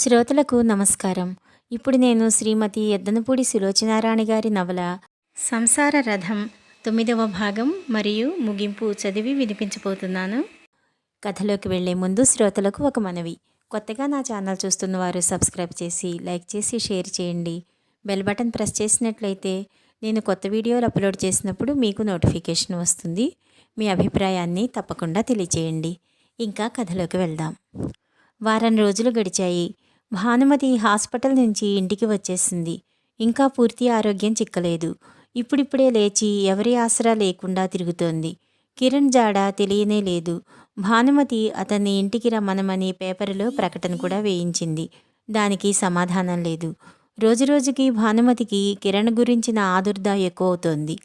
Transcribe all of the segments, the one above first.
శ్రోతలకు నమస్కారం. ఇప్పుడు నేను శ్రీమతి ఎద్దనపూడి సులోచనారాణి గారి నవల సంసార రథం తొమ్మిదవ భాగం మరియు ముగింపు చదివి వినిపించబోతున్నాను. కథలోకి వెళ్ళే ముందు శ్రోతలకు ఒక మనవి. కొత్తగా నా ఛానల్ చూస్తున్న వారు సబ్స్క్రైబ్ చేసి లైక్ చేసి షేర్ చేయండి. బెల్ బటన్ ప్రెస్ చేసినట్లయితే నేను కొత్త వీడియోలు అప్లోడ్ చేసినప్పుడు మీకు నోటిఫికేషన్ వస్తుంది. మీ అభిప్రాయాన్ని తప్పకుండా తెలియచేయండి. ఇంకా కథలోకి వెళ్దాం. వారం రోజులు గడిచాయి. భానుమతి హాస్పిటల్ నుంచి ఇంటికి వచ్చేసింది. ఇంకా పూర్తి ఆరోగ్యం చిక్కలేదు. ఇప్పుడిప్పుడే లేచి ఎవరి ఆసరా లేకుండా తిరుగుతోంది. కిరణ్ జాడ తెలియనే లేదు. భానుమతి అతన్ని ఇంటికి రమ్మనమని పేపర్లో ప్రకటన కూడా వేయించింది. దానికి సమాధానం లేదు. రోజురోజుకి భానుమతికి కిరణ్ గురించిన ఆదుర్ద ఎక్కువ అవుతోంది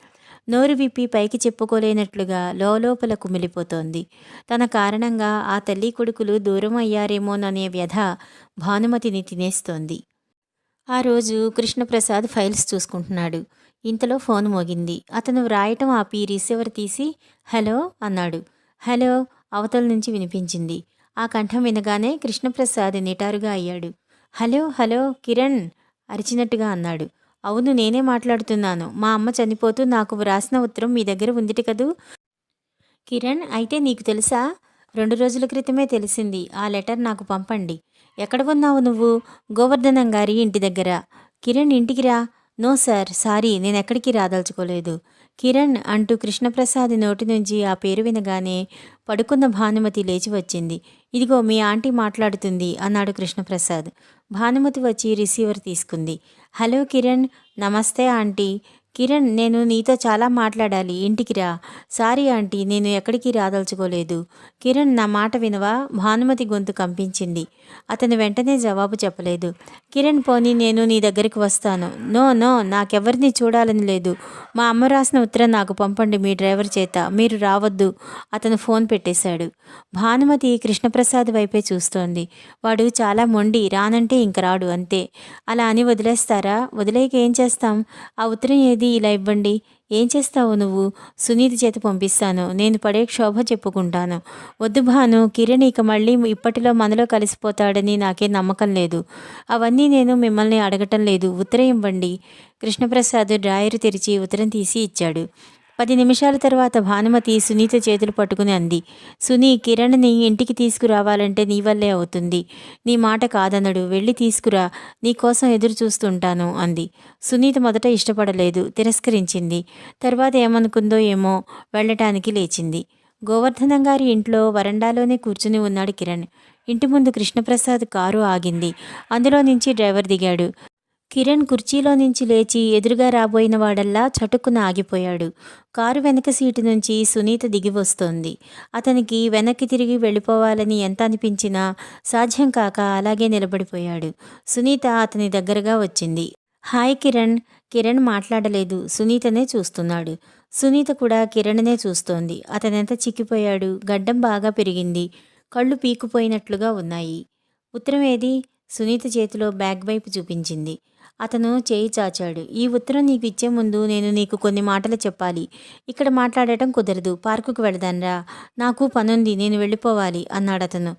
నోరు విప్పి పైకి చెప్పుకోలేనట్లుగా లోపల కుమిలిపోతోంది. తన కారణంగా ఆ తల్లి కొడుకులు దూరం అయ్యారేమోననే వ్యధ భానుమతిని తినేస్తోంది. ఆ రోజు కృష్ణప్రసాద్ ఫైల్స్ చూసుకుంటున్నాడు. ఇంతలో ఫోన్ మోగింది. అతను వ్రాయటం ఆపి రిసీవర్ తీసి హలో అన్నాడు. హలో అవతల నుంచి వినిపించింది. ఆ కంఠం వినగానే కృష్ణప్రసాద్ నిటారుగా అయ్యాడు. హలో హలో కిరణ్ అరిచినట్టుగా అన్నాడు. అవును నేనే మాట్లాడుతున్నాను. మా అమ్మ చనిపోతూ నాకు వ్రాసిన ఉత్తరం మీ దగ్గర ఉందిటి కదూ? కిరణ్ అయితే నీకు తెలుసా? రెండు రోజుల క్రితమే తెలిసింది. ఆ లెటర్ నాకు పంపండి. ఎక్కడ ఉన్నావు నువ్వు? గోవర్ధనం గారి ఇంటి దగ్గర. కిరణ్ ఇంటికి రా. నో సార్ సారీ నేను ఎక్కడికి రాదలుచుకోలేదు. కిరణ్ అంటూ కృష్ణప్రసాద్ నోటి నుంచి ఆ పేరు వినగానే పడుకున్న భానుమతి లేచి వచ్చింది. ఇదిగో మీ ఆంటీ మాట్లాడుతుంది అన్నాడు కృష్ణప్రసాద్. భానుమతి వచ్చి రిసీవర్ తీసుకుంది. హలో కిరణ్ నమస్తే ఆంటీ. కిరణ్ నేను నీతో చాలా మాట్లాడాలి. ఇంటికి రా. సారీ ఆంటీ నేను ఎక్కడికి రాదలుచుకోలేదు. కిరణ్ నా మాట వినవా? భానుమతి గొంతు కంపించింది. అతను వెంటనే జవాబు చెప్పలేదు. కిరణ్ పోనీ నేను నీ దగ్గరికి వస్తాను. నో నో నాకెవరిని చూడాలని లేదు. మా అమ్మ రాసిన ఉత్తరం నాకు పంపండి మీ డ్రైవర్ చేత. మీరు రావద్దు. అతను ఫోన్ పెట్టేశాడు. భానుమతి కృష్ణప్రసాద్ వైపే చూస్తోంది. వాడు చాలా మొండి రానంటే ఇంక రాడు అంతే. అలా అని వదిలేస్తారా? వదిలేక ఏం చేస్తాం? ఆ ఉత్తరం ఏది? ఇలా ఇవ్వండి. ఏం చేస్తావు నువ్వు? సునీతి చేత పంపిస్తాను. నేను పడే క్షోభ చెప్పుకుంటాను. వద్దు భాను కిరణ్ ఇక మళ్ళీ ఇప్పటిలో మనలో కలిసిపోతాడని నాకే నమ్మకం లేదు. అవన్నీ నేను మిమ్మల్ని అడగటం లేదు. ఉత్తరం ఇవ్వండి. కృష్ణప్రసాద్ డ్రాయర్ తెరిచి ఉత్తరం తీసి ఇచ్చాడు. పది నిమిషాల తర్వాత భానుమతి సునీత చేతులు పట్టుకుని అంది. సునీ కిరణ్ని ఇంటికి తీసుకురావాలంటే నీ వల్లే అవుతుంది. నీ మాట కాదనడు. వెళ్ళి తీసుకురా. నీ కోసం ఎదురు చూస్తుంటాను అంది. సునీత మొదట ఇష్టపడలేదు. తిరస్కరించింది. తర్వాత ఏమనుకుందో ఏమో వెళ్ళటానికి లేచింది. గోవర్ధనం గారి ఇంట్లో వరండాలోనే కూర్చుని ఉన్నాడు కిరణ్. ఇంటి ముందు కృష్ణప్రసాద్ కారు ఆగింది. అందులో నుంచి డ్రైవర్ దిగాడు. కిరణ్ కుర్చీలో నుంచి లేచి ఎదురుగా రాబోయిన వాడల్లా చటుక్కున ఆగిపోయాడు. కారు వెనక సీటు నుంచి సునీత దిగి వస్తోంది. అతనికి వెనక్కి తిరిగి వెళ్ళిపోవాలని ఎంత అనిపించినా సాధ్యం కాక అలాగే నిలబడిపోయాడు. సునీత అతని దగ్గరగా వచ్చింది. హాయ్ కిరణ్. కిరణ్ మాట్లాడలేదు. సునీతనే చూస్తున్నాడు. సునీత కూడా కిరణ్నే చూస్తోంది. అతనెంత చిక్కిపోయాడు? గడ్డం బాగా పెరిగింది. కళ్ళు పీకుపోయినట్లుగా ఉన్నాయి. ఉత్తరం ఏది? సునీత చేతిలో బ్యాగ్ వైపు చూపించింది. అతను చేయి చాచాడు. ఈ ఉత్తరం నీకు ఇచ్చే ముందు నేను నీకు కొన్ని మాటలు చెప్పాలి. ఇక్కడ మాట్లాడటం కుదరదు. పార్కుకు వెళదాన్రా. నాకు పనుంది. నేను వెళ్ళిపోవాలి అన్నాడు అతను.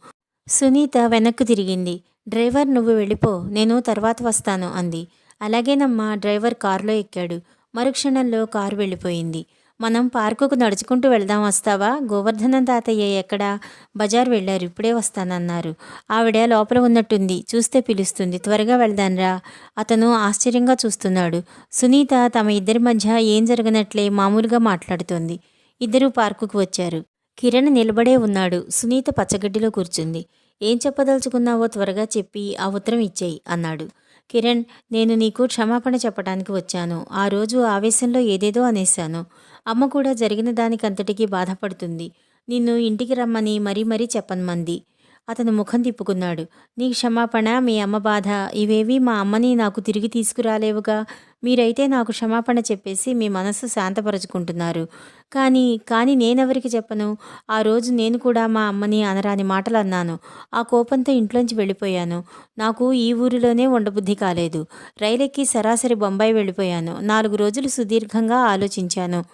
సునీత వెనక్కు తిరిగింది. డ్రైవర్ నువ్వు వెళ్ళిపో. నేను తర్వాత వస్తాను అంది. అలాగేనమ్మా డ్రైవర్ కారులో ఎక్కాడు. మరుక్షణంలో కారు వెళ్ళిపోయింది. మనం పార్కుకు నడుచుకుంటూ వెళ్దాం వస్తావా? గోవర్ధనం తాతయ్య ఎక్కడ? బజార్ వెళ్ళారు ఇప్పుడే వస్తానన్నారు. ఆవిడ లోపల ఉన్నట్టుంది చూస్తే పిలుస్తుంది. త్వరగా వెళ్దాన్రా. అతను ఆశ్చర్యంగా చూస్తున్నాడు. సునీత తమ ఇద్దరి మధ్య ఏం జరగనట్లే మామూలుగా మాట్లాడుతోంది. ఇద్దరూ పార్కుకు వచ్చారు. కిరణ్ నిలబడే ఉన్నాడు. సునీత పచ్చగడ్డిలో కూర్చుంది. ఏం చెప్పదలుచుకున్నావో త్వరగా చెప్పి ఆ ఉత్తరం ఇచ్చేయి అన్నాడు. కిరణ్ నేను నీకు క్షమాపణ చెప్పడానికి వచ్చాను. ఆ రోజు ఆవేశంలో ఏదేదో అనేశాను. అమ్మ కూడా జరిగిన దానికంతటికీ బాధపడుతుంది. నిన్ను ఇంటికి రమ్మని మరీ మరీ చెప్పనుమంది. అతను ముఖం తిప్పుకున్నాడు. నీ క్షమాపణ మీ అమ్మ బాధ ఇవేవి మా అమ్మని నాకు తిరిగి తీసుకురాలేవుగా. మీరైతే నాకు క్షమాపణ చెప్పేసి మీ మనస్సు శాంతపరుచుకుంటున్నారు. కానీ కానీ నేనెవరికి చెప్పను? ఆ రోజు నేను కూడా మా అమ్మని అనరాని మాటలు అన్నాను ఆ కోపంతో ఇంట్లోంచి వెళ్ళిపోయాను. నాకు ఈ ఊరిలోనే ఉండబుద్ధి కాలేదు. రైలెక్కి సరాసరి బొంబాయి వెళ్ళిపోయాను. నాలుగు రోజులు సుదీర్ఘంగా ఆలోచించాను.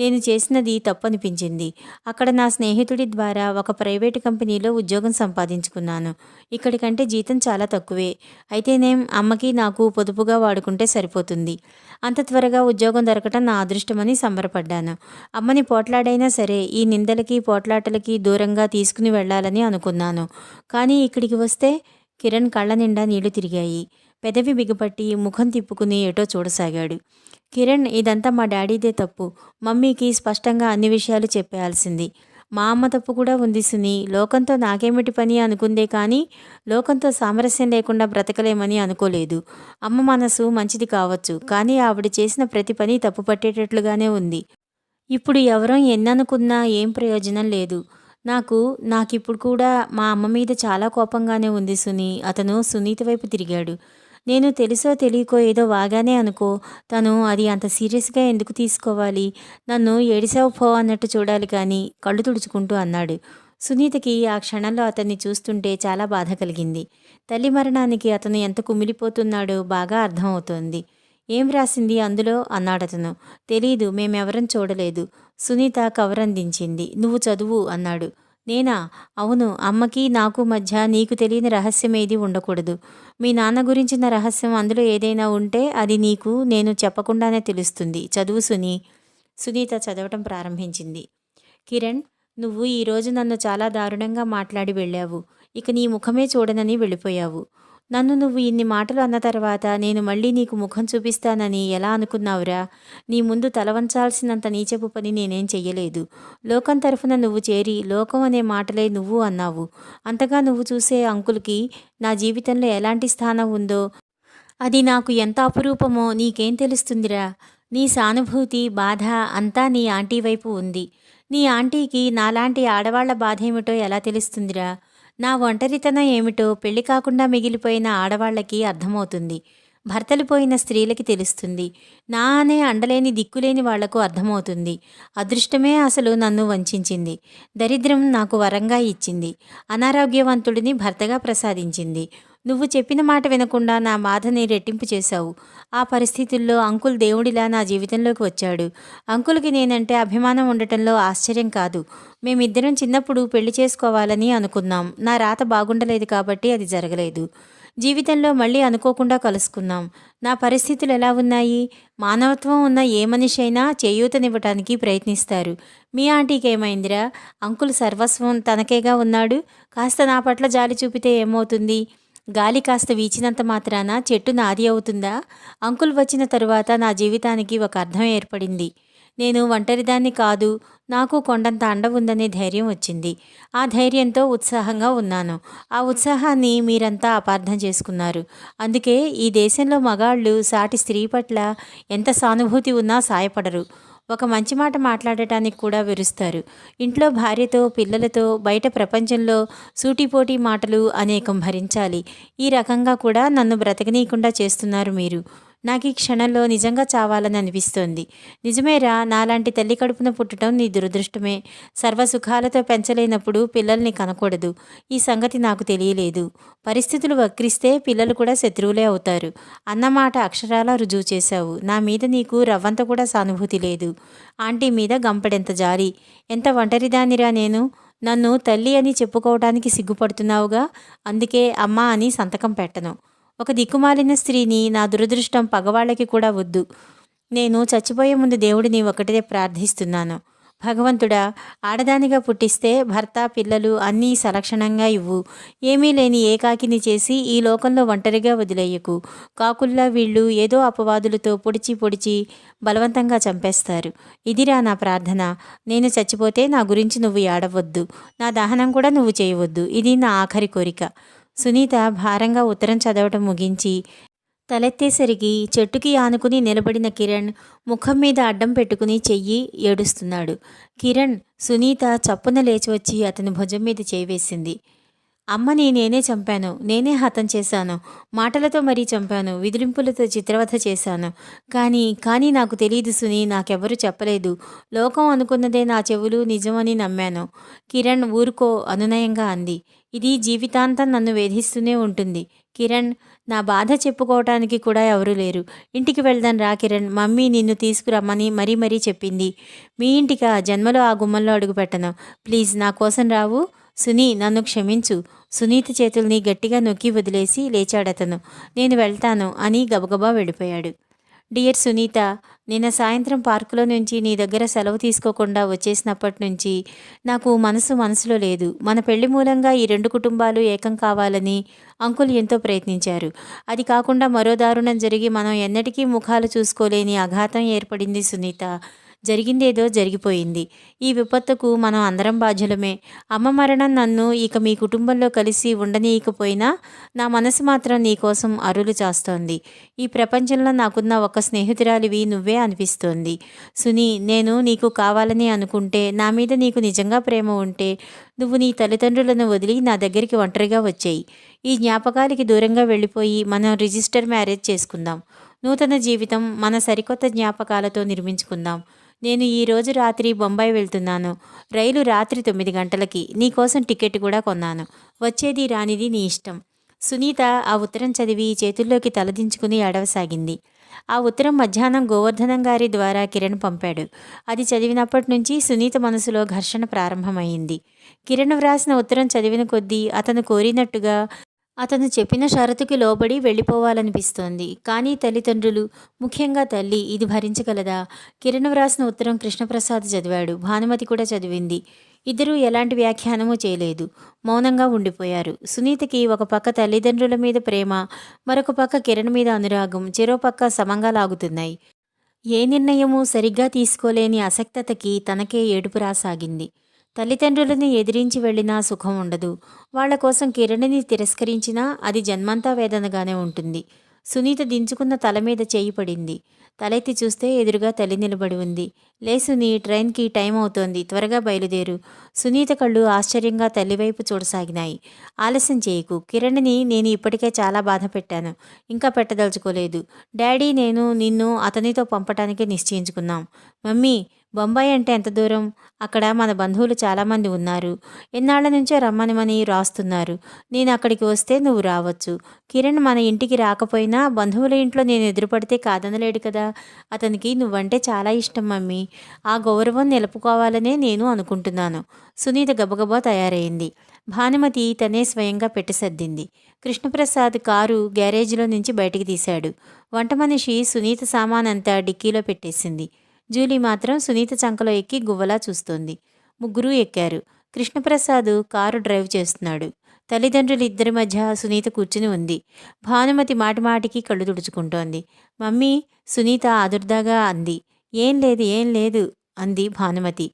నేను చేసినది తప్పనిపించింది. అక్కడ నా స్నేహితుడి ద్వారా ఒక ప్రైవేటు కంపెనీలో ఉద్యోగం సంపాదించుకున్నాను. ఇక్కడికంటే జీతం చాలా తక్కువే. అయితేనేం అమ్మకి నాకు పొదుపుగా వాడుకుంటే సరిపోతుంది. అంత త్వరగా ఉద్యోగం దొరకటం నా అదృష్టమని సంబరపడ్డాను. అమ్మని పోట్లాడైనా సరే ఈ నిందలకి పోట్లాటలకి దూరంగా తీసుకుని వెళ్ళాలని అనుకున్నాను. కానీ ఇక్కడికి వస్తే కిరణ్ కళ్ళ నిండా నీళ్ళు తిరిగాయి. పెదవి బిగపట్టి ముఖం తిప్పుకుని ఎటో చూడసాగాడు. కిరణ్ ఇదంతా మా డాడీదే తప్పు. మమ్మీకి స్పష్టంగా అన్ని విషయాలు చెప్పేయాల్సింది మా అమ్మ తప్పు కూడా ఉంది సుని. లోకంతో నాకేమిటి పని అనుకుందే కానీ లోకంతో సామరస్యం లేకుండా బ్రతకలేమని అనుకోలేదు. అమ్మ మనసు మంచిది కావచ్చు కానీ ఆవిడ చేసిన ప్రతి పని తప్పు పట్టేటట్లుగానే ఉంది. ఇప్పుడు ఎవరం ఎన్ననుకున్నా ఏం ప్రయోజనం లేదు. నాకు నాకిప్పుడు కూడా మా అమ్మ మీద చాలా కోపంగానే ఉంది సుని. అతను సునీత వైపు తిరిగాడు. నేను తెలుసో తెలియకో ఏదో వాగానే అనుకో. తను అది అంత సీరియస్గా ఎందుకు తీసుకోవాలి? నన్ను ఏడిసావు పో అన్నట్టు చూడాలి కానీ కళ్ళు తుడుచుకుంటూ అన్నాడు. సునీతకి ఆ క్షణంలో అతన్ని చూస్తుంటే చాలా బాధ కలిగింది. తల్లి మరణానికి అతను ఎంత కుమిలిపోతున్నాడో బాగా అర్థమవుతోంది. ఏం రాసింది అందులో? అన్నాడతను తెలీదు మేమెవరం చూడలేదు. సునీత కవర్ అందించింది నువ్వు చదువు అన్నాడు. నేనా? అవును అమ్మకి నాకు మధ్య నీకు తెలియని రహస్యం ఏది ఉండకూడదు. మీ నాన్న గురించిన రహస్యం అందులో ఏదైనా ఉంటే అది నీకు నేను చెప్పకుండానే తెలుస్తుంది. చదువు సుని. సునీత చదవటం ప్రారంభించింది. కిరణ్ నువ్వు ఈరోజు నన్ను చాలా దారుణంగా మాట్లాడి వెళ్ళావు. ఇక నీ ముఖమే చూడనని వెళ్ళిపోయావు. నన్ను నువ్వు ఇన్ని మాటలు అన్న తర్వాత నేను మళ్ళీ నీకు ముఖం చూపిస్తానని ఎలా అనుకున్నావురా? నీ ముందు తలవంచాల్సినంత నీచపు పని నేనేం చెయ్యలేదు. లోకం తరఫున నువ్వు చేరి లోకం అనే మాటలే నువ్వు అన్నావు. అంతగా నువ్వు చూసే అంకుల్కి నా జీవితంలో ఎలాంటి స్థానం ఉందో? అది నాకు ఎంత అపురూపమో నీకేం తెలుస్తుందిరా? నీ సానుభూతి బాధ అంతా నీ ఆంటీ వైపు ఉంది. నీ ఆంటీకి నాలాంటి ఆడవాళ్ళ బాధ ఏమిటో ఎలా తెలుస్తుందిరా? నా ఒంటరితనం ఏమిటో పెళ్ళి కాకుండా మిగిలిపోయిన ఆడవాళ్ళకి అర్థమవుతుంది. భర్తలు పోయిన స్త్రీలకి తెలుస్తుంది. నా అనే అండలేని దిక్కులేని వాళ్ళకు అర్థమవుతుంది. అదృష్టమే అసలు నన్ను వంచింది దరిద్రం నాకు వరంగా ఇచ్చింది. అనారోగ్యవంతుడిని భర్తగా ప్రసాదించింది. నువ్వు చెప్పిన మాట వినకుండా నా బాధని రెట్టింపు చేశావు. ఆ పరిస్థితుల్లో అంకుల్ దేవుడిలా నా జీవితంలోకి వచ్చాడు. అంకుల్కి నేనంటే అభిమానం ఉండటంలో ఆశ్చర్యం కాదు. మేమిద్దరం చిన్నప్పుడు పెళ్ళి చేసుకోవాలని అనుకున్నాం. నా రాత బాగుండలేదు కాబట్టి అది జరగలేదు. జీవితంలో మళ్ళీ అనుకోకుండా కలుసుకున్నాం. నా పరిస్థితులు ఎలా ఉన్నాయి? మానవత్వం ఉన్న ఏ మనిషి అయినా చేయూతనివ్వటానికి ప్రయత్నిస్తారు. మీ ఆంటీకి ఏమైందిరా? అంకుల్ సర్వస్వం తనకేగా ఉన్నాడు? కాస్త నా పట్ల జాలి చూపితే ఏమవుతుంది? గాలి కాస్త వీచినంత మాత్రాన చెట్టు నాది అవుతుందా? అంకుల్ వచ్చిన తరువాత నా జీవితానికి ఒక అర్థం ఏర్పడింది. నేను ఒంటరిదాన్ని కాదు నాకు కొండంత అండ ఉందనే ధైర్యం వచ్చింది. ఆ ధైర్యంతో ఉత్సాహంగా ఉన్నాను. ఆ ఉత్సాహాన్ని మీరంతా అపార్థం చేసుకున్నారు. అందుకే ఈ దేశంలో మగాళ్ళు సాటి స్త్రీ పట్ల ఎంత సానుభూతి ఉన్నా సాయపడరు. ఒక మంచి మాట మాట్లాడటానికి కూడా విరుస్తారు. ఇంట్లో భార్యతో పిల్లలతో బయట ప్రపంచంలో సూటిపోటీ మాటలు అనేకం భరించాలి. ఈ రకంగా కూడా నన్ను బ్రతకనీయకుండా చేస్తున్నారు మీరు. నాకు ఈ క్షణంలో నిజంగా చావాలని అనిపిస్తోంది. నిజమేరా నాలాంటి తల్లి కడుపున పుట్టడం నీ దురదృష్టమే. సర్వసుఖాలతో పెంచలేనప్పుడు పిల్లల్ని కనకూడదు. ఈ సంగతి నాకు తెలియలేదు. పరిస్థితులు వక్రిస్తే పిల్లలు కూడా శత్రువులే అవుతారు. అన్నమాట అక్షరాలా రుజువు చేశావు. నా మీద నీకు రవ్వంత కూడా సానుభూతి లేదు. ఆంటీ మీద గంపడెంత జాలి. ఎంత ఒంటరిదానిరా నేను? నన్ను తల్లి అని చెప్పుకోవడానికి సిగ్గుపడుతున్నావుగా? అందుకే అమ్మ అని సంతకం పెట్టను. ఒక దిక్కుమాలిన స్త్రీని నా దురదృష్టం పగవాళ్ళకి కూడా వద్దు. నేను చచ్చిపోయే ముందు దేవుడిని ఒకటే ప్రార్థిస్తున్నాను. భగవంతుడా ఆడదానిగా పుట్టిస్తే భర్త పిల్లలు అన్నీ సలక్షణంగా ఇవ్వు. ఏమీ లేని ఏకాకిని చేసి ఈ లోకంలో ఒంటరిగా వదిలేయకు. కాకుల్లా వీళ్ళు ఏదో అపవాదులతో పొడిచి పొడిచి బలవంతంగా చంపేస్తారు. ఇదిరా నా ప్రార్థన. నేను చచ్చిపోతే నా గురించి నువ్వు ఏడవద్దు. నా దహనం కూడా నువ్వు చేయవద్దు. ఇది నా ఆఖరి కోరిక. సునీత భారంగా ఉత్తరం చదవటం ముగించి తలెత్తేసరికి చెట్టుకి ఆనుకుని నిలబడిన కిరణ్ ముఖం మీద అడ్డం పెట్టుకుని చెయ్యి ఏడుస్తున్నాడు. కిరణ్ సునీత చప్పున లేచి వచ్చి అతని భుజం మీద చేవేసింది అమ్మని నేనే చంపాను. నేనే హతం చేశాను. మాటలతో మరీ చంపాను. విదిలింపులతో చిత్రవధ చేశాను. కానీ కానీ నాకు తెలియదు సుని నాకెవరూ చెప్పలేదు. లోకం అనుకున్నదే నా చెవులు నిజమని నమ్మాను. కిరణ్ ఊరుకో అనునయంగా అంది. ఇది జీవితాంతం నన్ను వేధిస్తూనే ఉంటుంది. కిరణ్ నా బాధ చెప్పుకోవటానికి కూడా ఎవరూ లేరు. ఇంటికి వెళ్దాం రా కిరణ్. మమ్మీ నిన్ను తీసుకురమ్మని మరీ మరీ చెప్పింది. మీ ఇంటికి? ఆ జన్మలో ఆ గుమ్మంలో అడుగు పెట్టను ప్లీజ్ నా కోసం రావు. సునీ నన్ను క్షమించు. సునీత చేతుల్ని గట్టిగా నొక్కి వదిలేసి లేచాడతను. నేను వెళ్తాను అని గబగబా వెళ్ళిపోయాడు. డియర్ సునీత నిన్న సాయంత్రం పార్కులో నుంచి నీ దగ్గర సెలవు తీసుకోకుండా వచ్చేసినప్పటి నుంచి నాకు మనసు మనసులో లేదు. మన పెళ్ళి మూలంగా ఈ రెండు కుటుంబాలు ఏకం కావాలని అంకుల్ ఎంతో ప్రయత్నించారు. అది కాకుండా మరో దారుణం జరిగి మనం ఎన్నటికీ ముఖాలు చూసుకోలేని అఘాతం ఏర్పడింది సునీత. జరిగిందేదో జరిగిపోయింది. ఈ విపత్తుకు మనం అందరం బాధ్యులమే. అమ్మ మరణం నన్ను ఇక మీ కుటుంబంలో కలిసి ఉండనీయకపోయినా నా మనసు మాత్రం నీకోసం అరులు చేస్తోంది. ఈ ప్రపంచంలో నాకున్న ఒక స్నేహితురాలివి నువ్వే అనిపిస్తోంది. సునీ నేను నీకు కావాలని అనుకుంటే నా మీద నీకు నిజంగా ప్రేమ ఉంటే నువ్వు నీ తల్లిదండ్రులను వదిలి నా దగ్గరికి ఒంటరిగా వచ్చేయి. ఈ జ్ఞాపకాలకి దూరంగా వెళ్ళిపోయి మనం రిజిస్టర్ మ్యారేజ్ చేసుకుందాం. నూతన జీవితం మన సరికొత్త జ్ఞాపకాలతో నిర్మించుకుందాం. నేను ఈరోజు రాత్రి బొంబాయి వెళ్తున్నాను. రైలు రాత్రి తొమ్మిది గంటలకి. నీకోసం టికెట్ కూడా కొన్నాను. వచ్చేది రానిది నీ ఇష్టం. సునీత ఆ ఉత్తరం చదివి చేతుల్లోకి తలదించుకుని అడవసాగింది ఆ ఉత్తరం మధ్యాహ్నం గోవర్ధనం గారి ద్వారా కిరణ్ పంపాడు. అది చదివినప్పటి నుంచి సునీత మనసులో ఘర్షణ ప్రారంభమైంది. కిరణ్ వ్రాసిన ఉత్తరం చదివిన కొద్దీ అతను కోరినట్టుగా అతను చెప్పిన షరతుకి లోబడి వెళ్ళిపోవాలనిపిస్తోంది. కానీ తల్లిదండ్రులు ముఖ్యంగా తల్లి ఇది భరించగలదా? కిరణ్ వ్రాసిన ఉత్తరం కృష్ణప్రసాద్ చదివాడు. భానుమతి కూడా చదివింది. ఇద్దరూ ఎలాంటి వ్యాఖ్యానమూ చేయలేదు. మౌనంగా ఉండిపోయారు. సునీతకి ఒక పక్క తల్లిదండ్రుల మీద ప్రేమ మరొక పక్క కిరణ్ మీద అనురాగం చెరో పక్క సమంగా లాగుతున్నాయి. ఏ నిర్ణయమూ సరిగ్గా తీసుకోలేని అసక్తతకి తనకే ఏడుపు రాసాగింది. తల్లిదండ్రులని ఎదిరించి వెళ్ళినా సుఖం ఉండదు. వాళ్ళ కోసం కిరణిని తిరస్కరించినా అది జన్మంతా వేదనగానే ఉంటుంది. సునీత దించుకున్న తల మీద చేయి పడింది. తలెత్తి చూస్తే ఎదురుగా తల్లి నిలబడి ఉంది. లేసుని ట్రైన్కి టైం అవుతోంది. త్వరగా బయలుదేరు. సునీత కళ్ళు ఆశ్చర్యంగా తల్లివైపు చూడసాగినాయి. ఆలస్యం చేయకు. కిరణ్ని నేను ఇప్పటికే చాలా బాధ పెట్టాను. ఇంకా పెట్టదలుచుకోలేదు. డాడీ నేను నిన్ను అతనితో పంపటానికి నిశ్చయించుకున్నాం. మమ్మీ బొంబాయి అంటే ఎంత దూరం? అక్కడ మన బంధువులు చాలామంది ఉన్నారు. ఎన్నాళ్ళ నుంచో రమ్మనిమని రాస్తున్నారు. నేను అక్కడికి వస్తే నువ్వు రావచ్చు. కిరణ్ మన ఇంటికి రాకపోయినా బంధువుల ఇంట్లో నేను ఎదురుపడితే కాదనలేడు కదా? అతనికి నువ్వంటే చాలా ఇష్టం మమ్మీ. ఆ గౌరవం నిలుపుకోవాలనే నేను అనుకుంటున్నాను. సునీత గబగబా తయారైంది. భానుమతి తనే స్వయంగా పెట్టసర్దింది కృష్ణప్రసాద్ కారు గ్యారేజ్లో నుంచి బయటికి తీశాడు. వంట మనిషి సునీత సామానంతా డిక్కీలో పెట్టేసింది. జూలీ మాత్రం సునీత చంకలో ఎక్కి గువ్వలా చూస్తోంది. ముగ్గురు ఎక్కారు. కృష్ణప్రసాద్ కారు డ్రైవ్ చేస్తున్నాడు. తల్లిదండ్రులు ఇద్దరి మధ్య సునీత కూర్చుని ఉంది. భానుమతి మాటిమాటికి కళ్ళు తుడుచుకుంటోంది. మమ్మీ సునీత ఆదుర్దాగా అంది. ఏం లేదు ఏం లేదు అంది భానుమతి.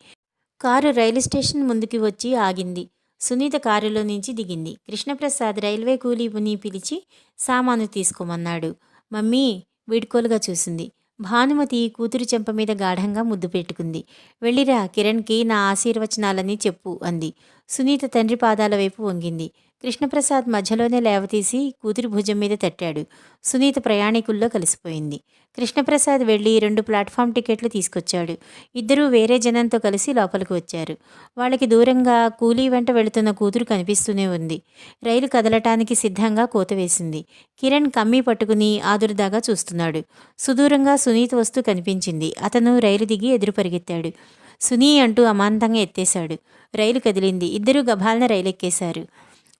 కారు రైలు స్టేషన్ ముందుకి వచ్చి ఆగింది. సునీత కారులో నుంచి దిగింది. కృష్ణప్రసాద్ రైల్వే కూలీని పిలిచి సామాను తీసుకోమన్నాడు. మమ్మీ వీడ్కోలుగా చూసింది. భానుమతి కూతురు చెంప మీద గాఢంగా ముద్దు పెట్టుకుంది. వెళ్ళిరా కిరణ్కి నా ఆశీర్వచనాలని చెప్పు అంది. సునీత తండ్రి పాదాల వైపు వంగింది. కృష్ణప్రసాద్ మధ్యలోనే లేవతీసి కూతురి భుజం మీద తట్టాడు. సునీత ప్రయాణికుల్లో కలిసిపోయింది. కృష్ణప్రసాద్ వెళ్ళి రెండు ప్లాట్ఫామ్ టికెట్లు తీసుకొచ్చాడు. ఇద్దరూ వేరే జనంతో కలిసి లోపలికి వచ్చారు. వాళ్ళకి దూరంగా కూలీ వెంట వెళుతున్న కూతురు కనిపిస్తూనే ఉంది. రైలు కదలటానికి సిద్ధంగా కోత వేసింది. కిరణ్ కమ్మీ పట్టుకుని ఆదురుదాగా చూస్తున్నాడు. సుదూరంగా సునీత వస్తూ కనిపించింది. అతను రైలు దిగి ఎదురు పరిగెత్తాడు. సునీ అంటూ అమాంతంగా ఎత్తేశాడు. రైలు కదిలింది. ఇద్దరూ గభాలన రైలు ఎక్కేశారు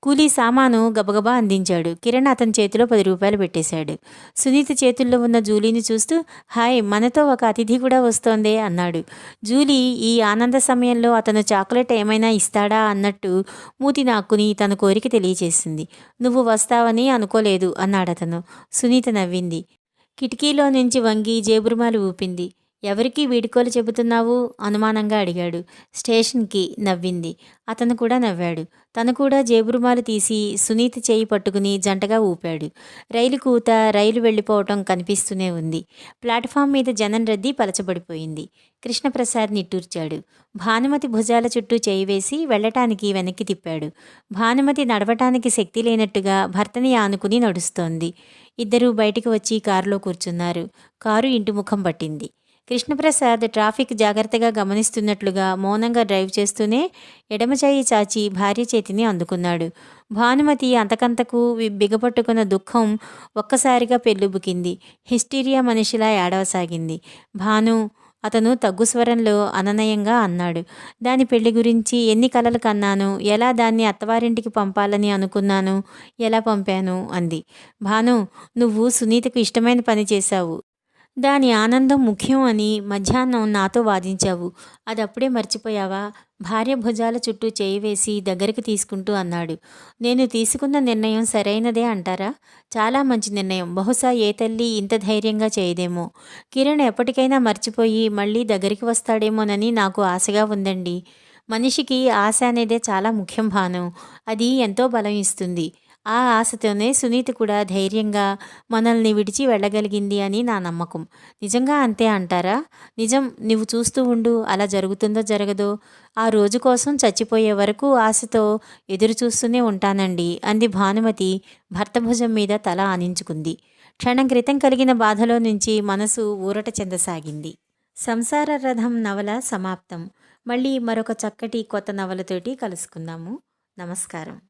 కూలీ సామాను గబగబా అందించాడు. కిరణ్ అతని చేతిలో పది రూపాయలు పెట్టేశాడు. సునీత చేతుల్లో ఉన్న జూలీని చూస్తూ హాయ్ మనతో ఒక అతిథి కూడా వస్తోందే అన్నాడు. జూలీ ఈ ఆనంద సమయంలో అతను చాక్లెట్ ఏమైనా ఇస్తాడా? అన్నట్టు మూతి నాక్కుని తన కోరిక తెలియచేసింది. నువ్వు వస్తావని అనుకోలేదు అన్నాడు అతను సునీత నవ్వింది. కిటికీలో నుంచి వంగి జేబురుమాలు ఊపింది. ఎవరికి వీడుకోలు చెబుతున్నావు? అనుమానంగా అడిగాడు. స్టేషన్కి నవ్వింది. అతను కూడా నవ్వాడు. తను కూడా జేబురుమాలు తీసి సునీత చేయి పట్టుకుని జంటగా ఊపాడు. రైలు కూత రైలు వెళ్ళిపోవటం కనిపిస్తూనే ఉంది. ప్లాట్ఫామ్ మీద జనం రద్దీ పలచబడిపోయింది. కృష్ణప్రసాద్ నిట్టూర్చాడు. భానుమతి భుజాల చుట్టూ చేయి వేసి వెళ్ళటానికి వెనక్కి తిప్పాడు. భానుమతి నడవటానికి శక్తి లేనట్టుగా భర్తని ఆనుకుని నడుస్తోంది. ఇద్దరూ బయటికి వచ్చి కారులో కూర్చున్నారు. కారు ఇంటి ముఖం పట్టింది. కృష్ణప్రసాద్ ట్రాఫిక్ జాగ్రత్తగా గమనిస్తున్నట్లుగా మౌనంగా డ్రైవ్ చేస్తూనే ఎడమ చాచి భార్య చేతిని అందుకున్నాడు. భానుమతి అంతకంతకు బిగపట్టుకున్న దుఃఖం ఒక్కసారిగా పెళ్ళుబుకింది. హిస్టీరియా మనిషిలా ఏడవసాగింది. భాను అతను తగ్గు స్వరంలో అననయంగా అన్నాడు. దాని పెళ్ళి గురించి ఎన్ని కలలు కన్నాను? ఎలా దాన్ని అత్తవారింటికి పంపాలని అనుకున్నాను? ఎలా పంపాను? అంది. భాను నువ్వు సునీతకు ఇష్టమైన పని చేశావు. దాని ఆనందం ముఖ్యం అని మధ్యాహ్నం నాతో వాదించావు. అది అప్పుడే మర్చిపోయావా? భార్య భుజాల చుట్టూ చేయి వేసి దగ్గరికి తీసుకుంటూ అన్నాడు. నేను తీసుకున్న నిర్ణయం సరైనదే అంటారా? చాలా మంచి నిర్ణయం. బహుశా ఏ తల్లి ఇంత ధైర్యంగా చేయదేమో. కిరణ్ ఎప్పటికైనా మర్చిపోయి మళ్ళీ దగ్గరికి వస్తాడేమోనని నాకు ఆశగా ఉందండి. మనిషికి ఆశ అనేదే చాలా ముఖ్యం భాను. అది ఎంతో బలం ఇస్తుంది. ఆ ఆశతోనే సునీత కూడా ధైర్యంగా మనల్ని విడిచి వెళ్ళగలిగింది అని నా నమ్మకం. నిజంగా అంతే అంటారా? నిజం నువ్వు చూస్తూ ఉండు అలా జరుగుతుందో జరగదో. ఆ రోజు కోసం చచ్చిపోయే వరకు ఆశతో ఎదురు చూస్తూనే ఉంటానండి అంది భానుమతి భర్త భుజం మీద తల ఆనించుకుంది. క్షణం క్రితం కలిగిన బాధలో నుంచి మనసు ఊరట చెందసాగింది. సంసార రథం నవల సమాప్తం. మళ్ళీ మరొక చక్కటి కొత్త నవలతోటి కలుసుకుందాము. నమస్కారం.